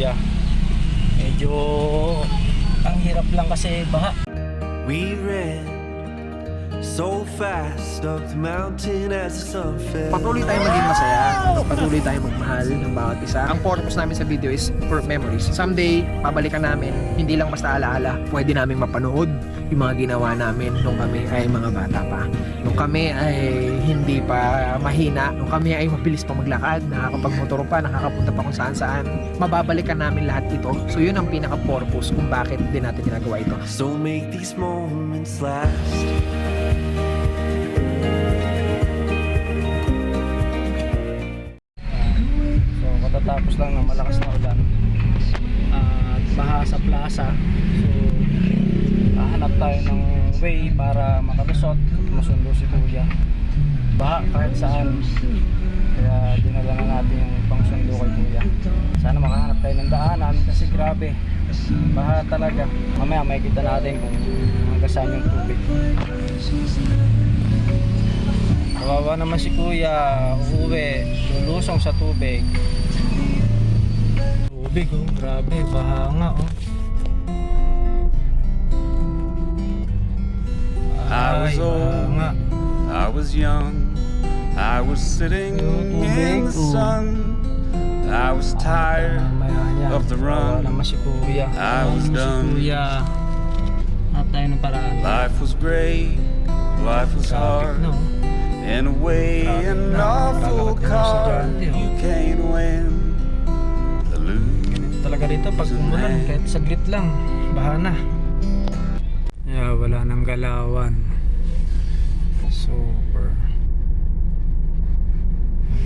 kuya. Medyo ang hirap lang kasi baha. We ran so fast up the mountain as the sun fell. Patuloy tayo maging masaya. Patuloy tayo magmahal ng bawat isa. Ang purpose namin sa video is for memories. Someday, pabalikan namin, hindi lang basta alaala. Pwede namin mapanood yung mga ginawa namin nung kami ay mga bata pa. Nung kami ay hindi pa mahina. Nung kami ay mabilis pa maglakad, nakakapagmotor pa, nakakapunta pa kung saan saan. Mababalikan namin lahat ito. So yun ang pinaka-purpose kung bakit din natin ginagawa ito. So make these moments last. So katatapos lang ng malakas na ulan at baha sa plaza. So hahanap tayo ng way para makalusot, masundo si kuya. Baha kahit saan. Kaya dinala na natin yung pangsundo kay kuya. Sana makahanap tayo ng daanan kasi grabe. Baha talaga. Mamaya makikita natin kung hanggang saan yung tubig. Kawawa naman si kuya, uuwi, lulusong sa tubig. Tubig oh, grabe, baha nga oh. I was old. I was young. I was sitting in the sun. I was tired. Of the run. I was done. Life was great. Life was hard. In a way, an awful Lalakad ka na sa car. dyan, oh. You can't win talaga rito pag umulan kahit saglit lang baha na yeah, wala nang galawan. Super.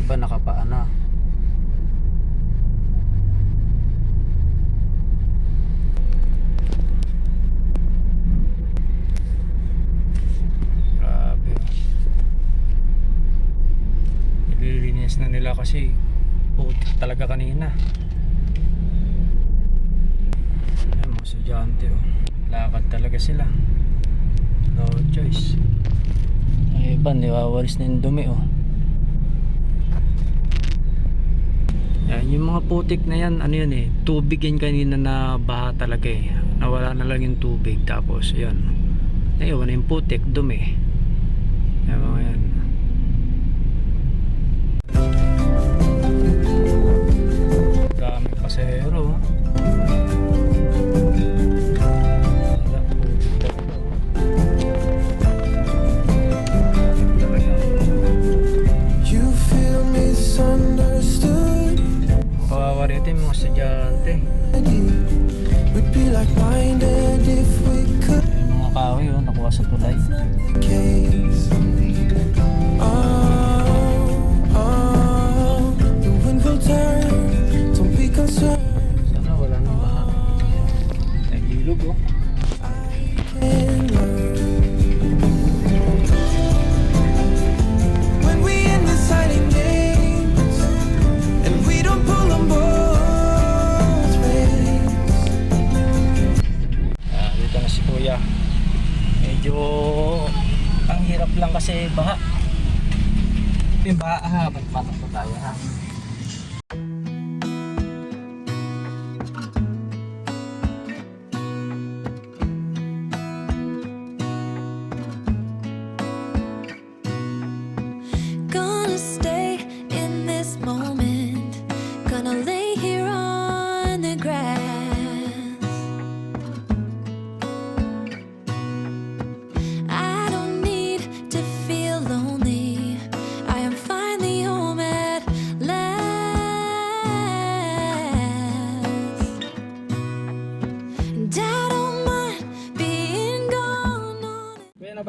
Iba nakapaa na. Nililinis na nila kasi putik talaga kanina. Ayan, mga estudyante oh. Lakad talaga sila. No choice. Ay, iba, niwawalis na yung dumi oh. Yan, yung mga putik na yan, ano yun eh, tubig yan kanina na baha talaga eh. Nawala na lang yung tubig, tapos yan. Naiwan na yung putik, dumi. Yan mga yan. Be concerned. Sana wala nang baha. Nagilog oh. Medyo ang hirap lang kasi baha. Yung baha ha, magpatak pa tayo ha.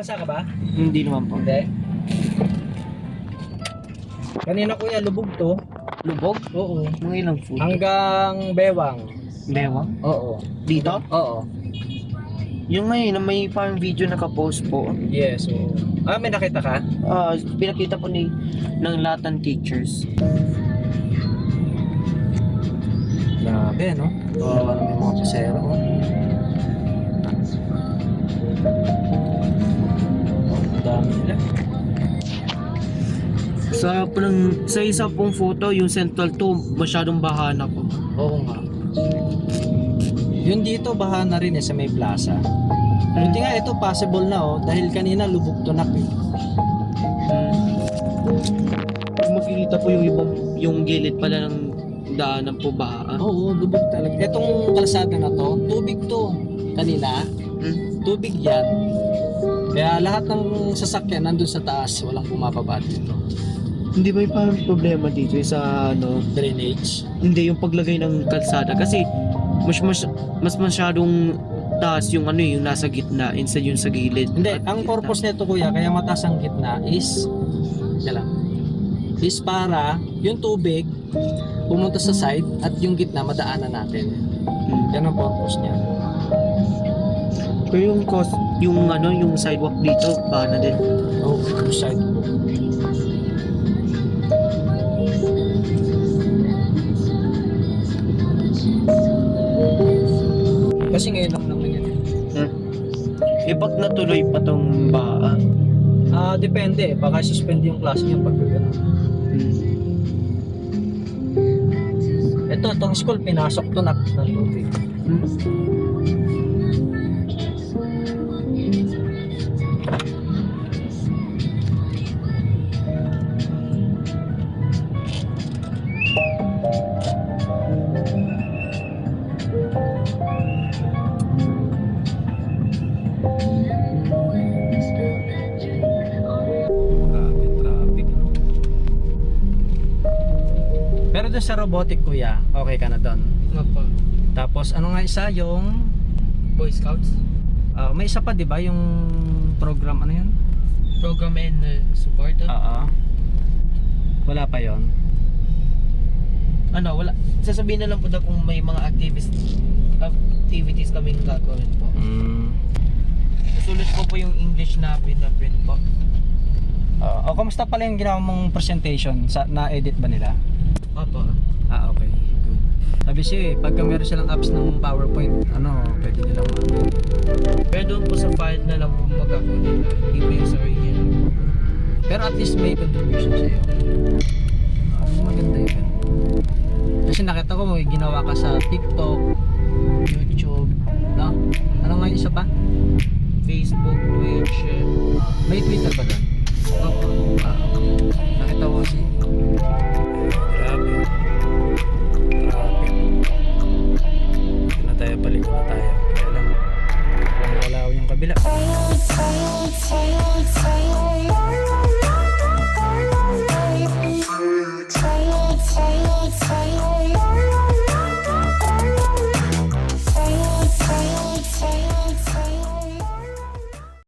Nabasa ka ba? Hindi naman po. Hindi. Kanina kuya, lubog to. Lubog? Oo. Mga ilang food? Hanggang bewang. Bewang? Oo. Dito? Oo. Yung ngayon na may parang video nakapost po. Yes, oo. Ah, may nakita ka? Ah, pinakita po ni ng ng teachers. Grabe, no? Kawawa naman yung mga pasero. oh. Sa, parang, sa isa pong photo, yung Central 2, masyadong baha na po. Oo nga. Yun dito baha na rin eh sa may plaza. Buti nga ito possible na oh dahil kanina lubog to na eh. Kung makikita po yung ibang yung gilid pala ng daanan po ba? Oo, lubog talaga. Itong kalsada na to, tubig to. Kanina, Hmm? tubig yan. Kaya lahat ng sasakyan nandun sa taas, walang bumababa dito. Hindi ba yung parang problema dito yung sa ano, Drainage. hindi yung paglagay ng kalsada kasi mas mas mas masyadong taas yung ano eh, yung nasa gitna instead yung sa gilid. Hindi, At ang gitna. purpose nito kuya, kaya mataas ang gitna is, lang, is para yung tubig pumunta sa side at yung gitna madaanan natin. Hmm. Yan ang purpose niya. Pero yung cost, yung ano, yung sidewalk dito, paano din? Oh, yung Kasi ngayon lang naman yan. Eh pag natuloy pa tong baa, Ah, depende. Baka suspend yung klase niya pag gano'n. hmm. Ito, itong school, pinasok to na ng tubig. Grabe, traffic. no? Pero doon sa robotic kuya, okay ka na doon. pa. Tapos ano nga isa yung Boy Scouts? ah, may isa pa 'di ba yung program ano yun? Program and uh, support? ah? Oo. Wala pa 'yon. ano, wala. Sasabihin na lang po daw kung may mga activities activities kaming gagawin po. Mm. Po yung English na pinaprint po. o kamusta pala yung ginawa mong presentation? Sa na-edit ba nila? Opo. Ah, okay. Good. Sabi siya eh, pagka meron silang apps ng PowerPoint, ano, pwede nilang ma- Pero doon po sa file na lang po nila. Hindi po yung sa original. Pero at least may contribution sa'yo. Ah, maganda yun. Kasi nakita ko may ginawa ka sa TikTok, YouTube, no? Ano nga yung isa pa? Facebook, Late late talaga. Opo. Ah, Nakita ko kasi. Grabe. Grabe. Ito na tayo, balik na tayo. Kaya lang, walang wala yung kabila.